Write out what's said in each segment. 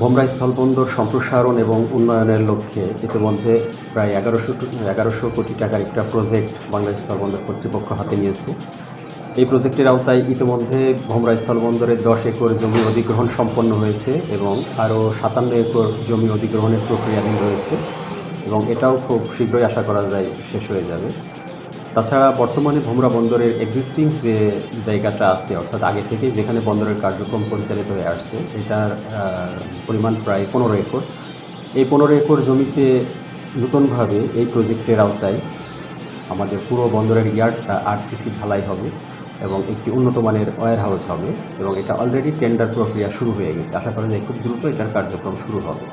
ভোমরা স্থলবন্দর সম্প্রসারণ এবং উন্নয়নের লক্ষ্যে ইতিমধ্যে প্রায় এগারোশো এগারোশো কোটি টাকার একটা প্রজেক্ট বাংলাদেশ স্থলবন্দর কর্তৃপক্ষ হাতে নিয়েছে। এই প্রজেক্টের আওতায় ইতিমধ্যে ভোমরা স্থলবন্দরে দশ একর জমি অধিগ্রহণ সম্পন্ন হয়েছে এবং আরও সাতান্ন একর জমি অধিগ্রহণের প্রক্রিয়াধীন রয়েছে এবং এটাও খুব শীঘ্রই আশা করা যায় শেষ হয়ে যাবে। তাছাড়া বর্তমানে ভোমরা বন্দরের এক্সিস্টিং যে জায়গাটা আছে, অর্থাৎ আগে থেকে যেখানে বন্দরের কার্যক্রম পরিচালিত হয়ে আসছে, এটার পরিমাণ প্রায় পনেরো একর। এই পনেরো একর জমিতে নতুনভাবে এই প্রজেক্টের আওতায় আমাদের পুরো বন্দরের ইয়ার্ডটা আরসিসি ঢালাই হবে এবং একটি উন্নত মানের ওয়্যার হাউস হবে এবং এটা অলরেডি টেন্ডার প্রক্রিয়া শুরু হয়ে গেছে। আশা করা যায় খুব দ্রুত এটার কার্যক্রম শুরু হবে।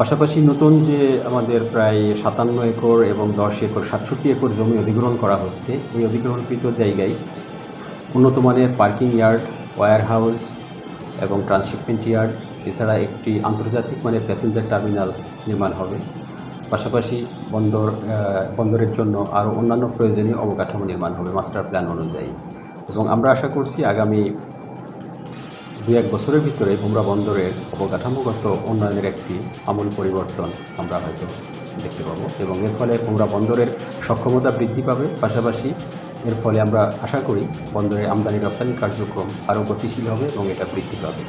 পাশাপাশি নতুন যে আমাদের প্রায় সাতান্ন একর এবং দশ একর, সাতষট্টি একর জমি অধিগ্রহণ করা হচ্ছে, এই অধিগ্রহণকৃত জায়গায় উন্নত মানের পার্কিং ইয়ার্ড, ওয়্যার হাউস এবং ট্রান্সশিপমেন্ট ইয়ার্ড, এছাড়া একটি আন্তর্জাতিক মানের প্যাসেঞ্জার টার্মিনাল নির্মাণ হবে। পাশাপাশি বন্দর বন্দরের জন্য আরও অন্যান্য প্রয়োজনীয় অবকাঠামো নির্মাণ হবে মাস্টার প্ল্যান অনুযায়ী। এবং আমরা আশা করছি আগামী দু এক বছরের ভিতরে ভোমরা বন্দরের অবকাঠামোগত উন্নয়নের একটি আমূল পরিবর্তন আমরা হয়তো দেখতে পাবো এবং এর ফলে ভোমরা বন্দরের সক্ষমতা বৃদ্ধি পাবে। পাশাপাশি এর ফলে আমরা আশা করি বন্দরের আমদানি রপ্তানি কার্যক্রম আরও গতিশীল হবে এবং এটা বৃদ্ধি পাবে।